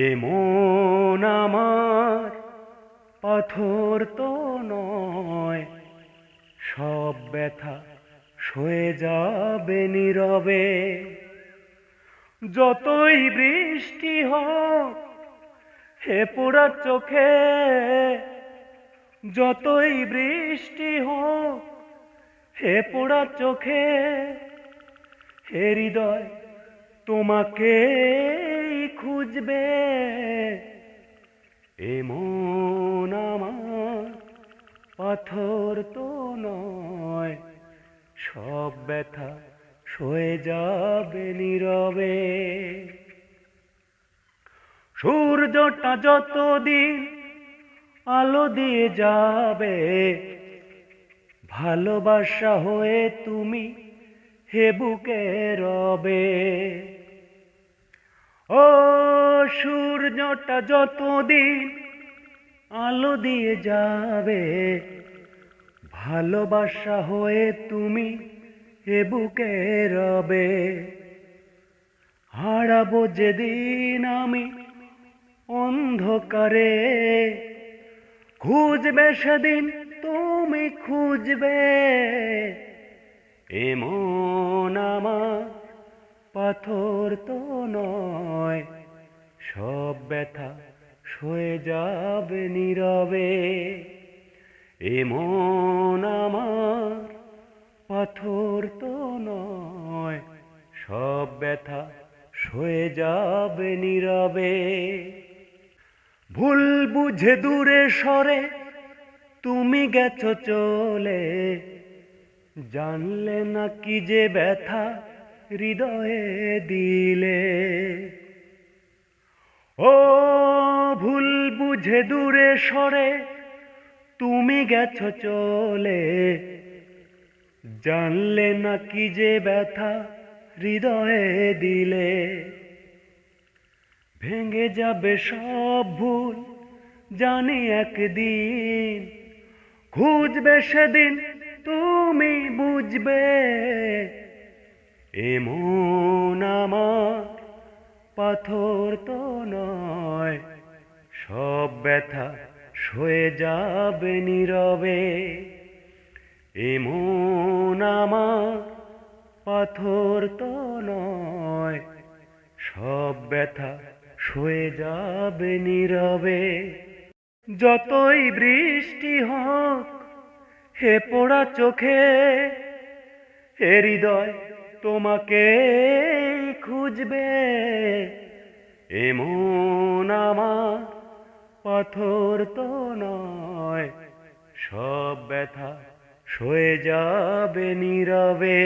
এ মন আমার পাথর তো নয়, সব ব্যথা সয়ে যাবে নীরবে। যতই বৃষ্টি হোক, হে পোড়া চোখে, যতই বৃষ্টি হোক, হে পোড়া চোখে, হে হৃদয় তোমাকে খুঁজবে। এমন আমার পাথর তো নয়, সব ব্যথা সয়ে যাবে নীরবে। সূর্যটা যতদিন আলো দিয়ে যাবে, ভালোবাসা হয়ে তুমি হে বুকে রবে। ও সূর্যটা যতদিন আলো দিয়ে যাবে, ভালোবাসা হয়ে তুমি হে বুকে রবে। হারাবো যেদিন আমি অন্ধকারে, খুঁজবে সেদিন তুমি খুঁজবে। এমন আমার পাথর তো নয়, সব ব্যথা সয়ে যাবে নীরবে। এমন আমার পাথর তো নয়, সব ব্যথা সয়ে যাবে নীরবে। ভুল বুঝে দূরে সরে তুমি গেছো চলে, জানলে না কি যে ব্যথা হৃদয়ে দিলে। ও ভুল বুঝে দূরে সরে, তুমি গেছো চলে। জানলে না কি যে ব্যথা হৃদয়ে দিলে। ভেঙে যাবে সব ভুল, জানি একদিন। খুঁজবে সেদিন, তুমি বুঝবে। এমন আমার পাথর তো নয়, সব ব্যথা সয়ে যাবে নীরবে। এমন আমার পাথর তো নয়, সব ব্যথা সয়ে যাবে নীরবে। যতই বৃষ্টি হোক, হে পোড়া চোখে হে হৃদয় তোমাকে খুঁজবে এমন আমার পাথর তো নয় সব ব্যথা সয়ে যাবে নীরবে।